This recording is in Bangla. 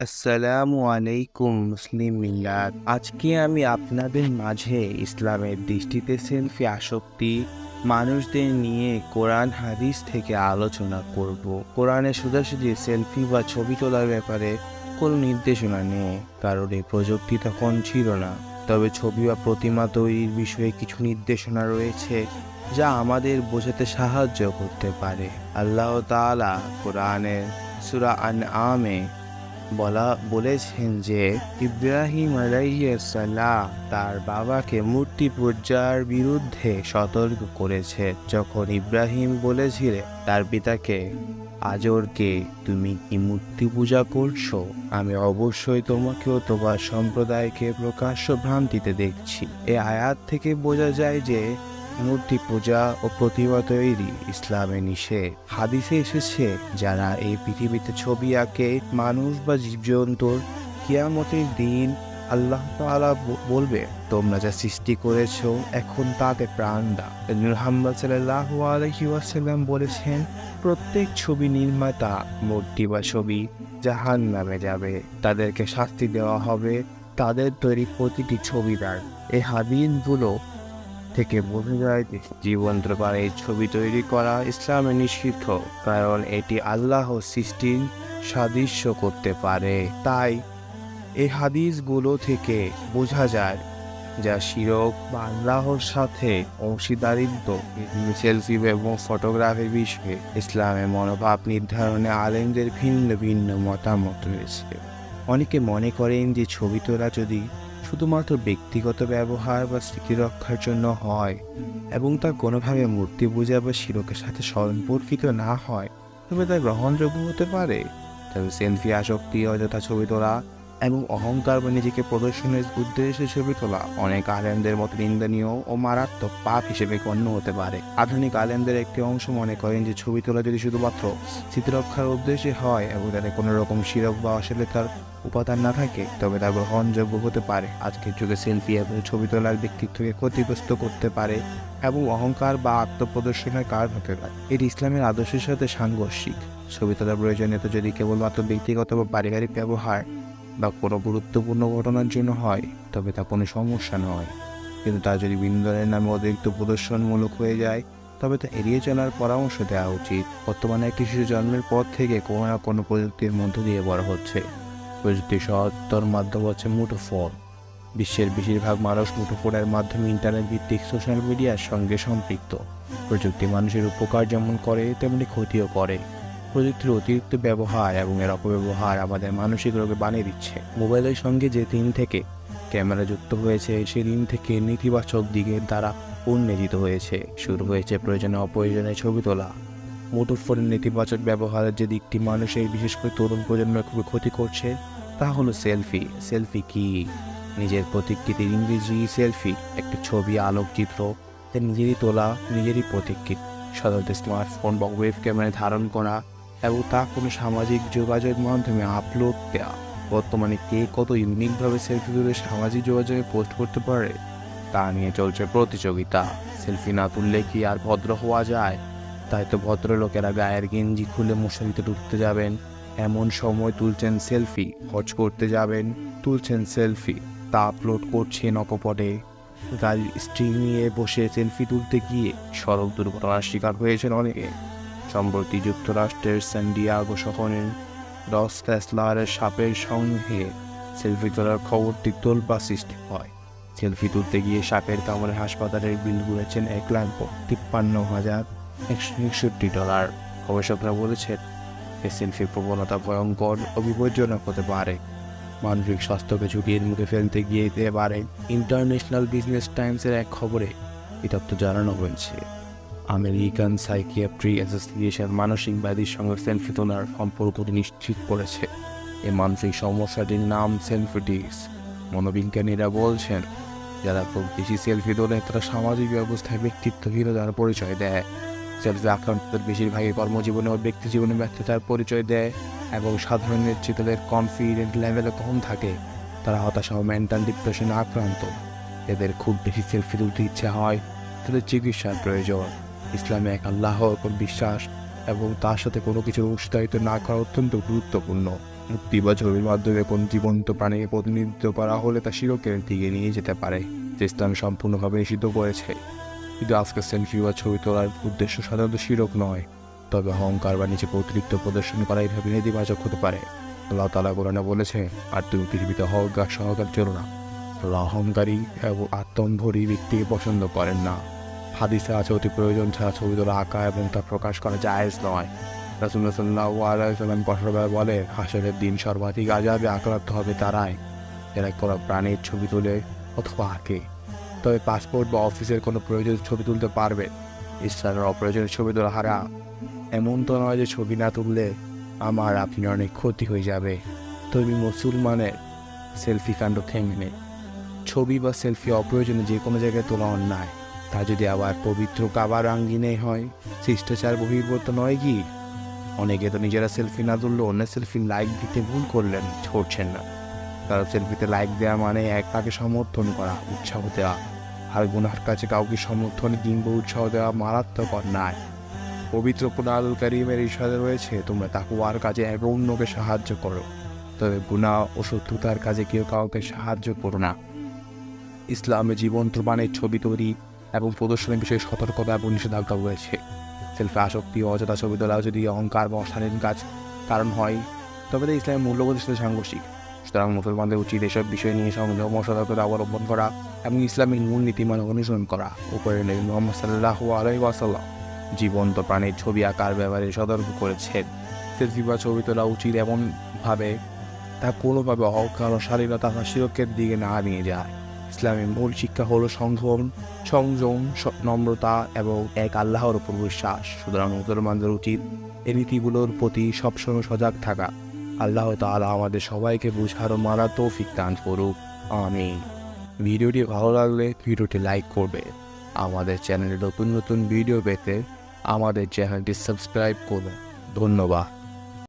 আসসালামু আলাইকুম মুসলিম মিল্লাত। আজকে আমি আপনাদের মাঝে ইসলামের দৃষ্টিতে সেলফি আসক্তি, মানুষদের নিয়ে কোরআন হাদিস থেকে আলোচনা করব। কোরআনে সোজাসুজি সেলফি বা ছবি তোলার ব্যাপারে কোনো নির্দেশনা নেই। কারণ এই প্রযুক্তি তখন ছিল না। তবে ছবি বা প্রতিমা তৈরির বিষয়ে কিছু নির্দেশনা রয়েছে, যা আমাদের বোঝাতে সাহায্য করতে পারে। আল্লাহ তাআলা কোরআনের সুরা আন আমে বলা বলেছেন যে ইব্রাহিম আলাইসাল্লাম তার বাবাকে মূর্তি পূজার বিরুদ্ধে সতর্ক করেছে। যখন ইব্রাহিম বলেছিলেন, তার পিতাকে, আজরকে তুমি কি মূর্তি পূজা করছ? আমি অবশ্যই তোমাকেও তোমার সম্প্রদায়কে প্রকাশ্য ভ্রান্তিতে দেখছি। এ আয়াত থেকে বোঝা যায় যে মূর্তি পূজা ও প্রতিমা তৈরি ইসলামে নিষেধ। হাদিসে এসেছে, যারা এই পৃথিবীতে ছবি আঁকে, মানুষ বা জীবজন্তুর কিয়ামতের দিন আল্লাহ তাআলা ব- বলবে, তোমরা যা সৃষ্টি করেছ, এখন তাতে প্রাণ মুহাম্মদ সাল্লাল্লাহু আলাইহি ওয়াসাল্লাম বলেছেন, প্রত্যেক ছবি নির্মাতা মূর্তি বা ছবি জাহান নামে যাবে। তাদেরকে শাস্তি দেওয়া হবে। তাদের তৈরি প্রতিটি ছবি ছবিদার এই হাদিসগুলো থেকে বোঝা যায় যে জীবন্ত পারে ছবি তৈরি করা ইসলামে নিষিদ্ধ, কারণ এটি আল্লাহ সৃষ্টির সাদৃশ্য করতে পারে। তাই এই হাদিসগুলো থেকে বোঝা যায় যা শিরক বা আল্লাহর সাথে অংশীদারিত্ব সেলফি এবং ফটোগ্রাফির বিষয়ে ইসলামের মনোভাব নির্ধারণে আলেমদের ভিন্ন ভিন্ন মতামত রয়েছে। অনেকে মনে করেন যে ছবি তোলা যদি শুধুমাত্র ব্যক্তিগত ব্যবহার বা স্মৃতি রক্ষার জন্য হয় এবং তা কোনোভাবে মূর্তি পূজা বা শিরকের সাথে সম্পর্কিত না হয়। তবে তা গ্রহণযোগ্য হতে পারে। তবে সেলফি আসক্তি অযথা ছবি তোলা এবং অহংকার বা নিজেকে প্রদর্শনের উদ্দেশ্যে ছবি তোলা। অনেক আলেমদের মতো নিন্দনীয় ও মারাত্মক পাপ হিসেবে গণ্য হতে পারে। আধুনিক আলেমদের একটি অংশ মনে করেন যে, ছবি তোলা যদি শুধুমাত্র স্মৃতিরক্ষার উদ্দেশ্যে হয় এবং তাতে কোনো রকম শিরক বা অশ্লীলতার উপাদান না থাকে, তবে তা গ্রহণযোগ্য হতে পারে। আজকের যুগে সেলফি এবং ছবি তোলার ব্যক্তিত্বকে ক্ষতিগ্রস্ত করতে পারে এবং অহংকার বা আত্মপ্রদর্শনের কারণ হতে পারে। এটি ইসলামের আদর্শের সাথে সাংঘর্ষিক। ছবি তোলার প্রয়োজনীয়তা যদি কেবলমাত্র ব্যক্তিগত বা পারিবারিক ব্যবহার বা কোনো গুরুত্বপূর্ণ ঘটনার জন্য হয়, তবে তা কোনো সমস্যা নয়। কিন্তু তা যদি বিনোদনের নামে অতিরিক্ত প্রদর্শনমূলক হয়ে যায়, তবে তা এড়িয়ে চলার পরামর্শ দেওয়া উচিত। বর্তমানে একটি শিশু জন্মের পর থেকে কোনো না কোনো প্রযুক্তির মধ্য দিয়ে বড় হচ্ছে। প্রযুক্তির সহত্তর মাধ্যম হচ্ছে মুঠোফোন। বিশ্বের বেশিরভাগ মানুষ মুঠোফোনের মাধ্যমে ইন্টারনেট ভিত্তিক সোশ্যাল মিডিয়ার সঙ্গে সম্পৃক্ত। প্রযুক্তি মানুষের উপকার যেমন করে, তেমনি ক্ষতিও করে। প্রযুক্তির অতিরিক্ত ব্যবহার এবং এর অপব্যবহার আমাদের মানসিক রোগে বানিয়ে দিচ্ছে। মোবাইলের সঙ্গে যে দিন থেকে ক্যামেরা যুক্ত হয়েছে সেই দিন থেকে নেতিবাচক দিকের দ্বারা উন্মেজিত হয়েছে। শুরু হয়েছে প্রয়োজনে অপ্রয়োজনে ছবি তোলা। মুঠোফোনের নেতিবাচক ব্যবহারের যে দিকটি মানুষের, বিশেষ করে তরুণ প্রজন্মের খুবই ক্ষতি করছে, তা হলো সেলফি। সেলফি কি? নিজের প্রতিকৃতির ইংরেজি সেলফি, একটি ছবি আলোকচিত্র নিজেরই তোলা, নিজেরই প্রতিকৃতি। সাধারণত স্মার্টফোন বা ওয়েব ক্যামেরায় ধারণ করা এবং তা কোনো সামাজিক যোগাযোগ মাধ্যমে আপলোড দেওয়া বর্তমানে কে কত ইউনিকভাবে সেলফি তুলে সামাজিক যোগাযোগে পোস্ট করতে পারে, তা নিয়ে চলছে প্রতিযোগিতা। সেলফি না তুললে কি আর ভদ্র হওয়া যায়? তাই তো ভদ্রলোকেরা গায়ের গেঞ্জি খুলে মশারিতে ঢুকতে যাবেন। এমন সময় তুলছেন সেলফি হজ করতে যাবেন, তুলছেন সেলফি তা আপলোড করছেন অকপটে। গাড়ির নিয়ে বসে সেলফি তুলতে গিয়ে সড়ক দুর্ঘটনার শিকার হয়েছেন অনেকে। সম্প্রতি যুক্তরাষ্ট্রের স্যান্ডিয়াগো শহরের ডস ক্যাসলারের সাপের সঙ্গে সেলফি তোলার খবরটি তোলবা সৃষ্টি হয়। সেলফি তুলতে গিয়ে সাপের কামড়ে হাসপাতালের বিল গুলেছেন এক লাখ তিপ্পান্ন হাজার একশো একষট্টি ডলার। গবেষকরা বলেছেন এই সেলফি প্রবণতা ভয়ঙ্কর ও বিপজ্জনক হতে পারে। মানসিক স্বাস্থ্যকে ঝুঁকির মুখে ফেলতে গিয়ে পারে ইন্টারন্যাশনাল বিজনেস টাইমসের এক খবরে এই তথ্য জানানো হয়েছে। আমেরিকান সাইকিয়াট্রি অ্যাসোসিয়েশন মানসিক ব্যাধির সঙ্গে সেলফি তোলার সম্পর্কটি নিশ্চিত করেছে। এই মানসিক সমস্যাটির নাম সেলফিটিস মনোবিজ্ঞানীরা বলছেন, যারা খুব বেশি সেলফি তোলে, তারা সামাজিক ব্যবস্থায় ব্যক্তিত্বহীনতার পরিচয় দেয়। সেলফি আক্রান্তদের বেশিরভাগই কর্মজীবনে ও ব্যক্তি জীবনে ব্যর্থতার পরিচয় দেয় এবং সাধারণ নেতৃত্বের কনফিডেন্ট লেভেলে কম থাকে। তারা হতাশা ও মেন্টাল ডিপ্রেশনে আক্রান্ত। এদের খুব বেশি সেলফি তুলতে ইচ্ছে হয়, তাদের চিকিৎসার প্রয়োজন। ইসলামে এক আল্লাহর উপর বিশ্বাস এবং তার সাথে কোনো কিছু উৎসাহিত না করা অত্যন্ত গুরুত্বপূর্ণ। মূর্তি বা ছবির মাধ্যমে কোন জীবন্ত প্রাণীকে প্রতিনিধিত্ব করা হলে তা শিরকের দিকে নিয়ে যেতে পারে, যে ইসলাম সম্পূর্ণভাবে নিষিদ্ধ করেছে। কিন্তু আজকে সেলফি বা ছবি তোলার উদ্দেশ্য সাধারণত শিরক নয়, তবে অহংকার বা নিজেকে অতিরিক্ত প্রদর্শন করা এইভাবে নেতিবাচক হতে পারে। আল্লাহ তালা কোরআনে বলেছে, আর তুমি পৃথিবীতে অহংকার সহকার চলো না। অহংকারী এবং আত্মম্ভরী ব্যক্তিকে পছন্দ করেন না। হাদিসে আছে, অতি প্রয়োজন ছাড়া ছবি তোলা আঁকা এবং তা প্রকাশ করা জায়েজ নয়। রাসুল্লাহ কঠোরভাবে বলে, হাসরের দিন সর্বাধিক আজাবে আক্রান্ত হবে তারাই যারা কোনো প্রাণীর ছবি তোলে অথবা আঁকে। তবে পাসপোর্ট বা অফিসের কোনো প্রয়োজনীয় ছবি তুলতে পারবে। ইসলামের অপ্রয়োজনীয় ছবি তোলা হারা এমন তো নয় যে ছবি না তুললে আমার আপনি অনেক ক্ষতি হয়ে যাবে। তবে মুসলমানের সেলফি কাণ্ড থেমে নেই। ছবি বা সেলফি অপ্রয়োজনে যে কোনো জায়গায় তোলা অন্যায়। তা যদি আবার পবিত্র কাবার আঙ্গিনে হয়, শিষ্টাচার বহির্ভূত নয় কি? অনেকে তো নিজেরা সেলফি না তুললে অন্য সেলফি লাইক দিতে ভুল করলেন, ছড়ছেন না। কারণ সেলফিতে লাইক দেওয়া মানে এক তাকে সমর্থন করা, উৎসাহ দেওয়া। আর গুনার কাছে কাউকে সমর্থন কিংবা উৎসাহ দেওয়া মারাত্মক অন্যায়। পবিত্র কুনাল করিমের ইশারে রয়েছে, তোমরা তাকুয়ার কাজে এক অন্যকে সাহায্য করো। তবে গুণা ও শত্রুতার কাজে কেউ কাউকে সাহায্য করো না। ইসলামে জীবন্ত মানের ছবি তৈরি এবং প্রদর্শনের বিষয়ে সতর্কতা এবং নিষেধাজ্ঞা রয়েছে। সেলফি আসক্তি, অযথা ছবি তোলা যদি অহংকার বা অশালীন কাজ কারণ হয়, তবে তা ইসলামের মূল্যবোধের সাথে সাংঘর্ষিক। সুতরাং মুসলমানদের উচিত এসব বিষয় নিয়ে সংযম সতর্কতা অবলম্বন করা এবং ইসলামের মূল নীতিমান অনুসরণ করা। উপরে নবী মোহাম্মদ সাল্লাহ ওয়াসাল্লাম জীবন্ত প্রাণীর ছবি আঁকার ব্যাপারে সতর্ক করেছেন। সেলফি বা ছবি তোলা উচিত এমনভাবে তা কোনোভাবে অহংকার ও শালীনতা বা শিরকের দিকে না নিয়ে যায়। ইসলামের মূল শিক্ষা হলো সংযম সংযম নম্রতা এবং এক আল্লাহর উপর বিশ্বাস। সুতরাং মুসলমানদের উচিত এই নীতিগুলোর প্রতি সবসময় সজাগ থাকা। আল্লাহ তাআলা আমাদের সবাইকে বুঝার ও মারা তৌফিক দান করুক। আমি ভিডিওটি ভালো লাগলে ভিডিওটি লাইক করবে। আমাদের চ্যানেলে নতুন নতুন ভিডিও পেতে আমাদের চ্যানেলটি সাবস্ক্রাইব করুন। ধন্যবাদ।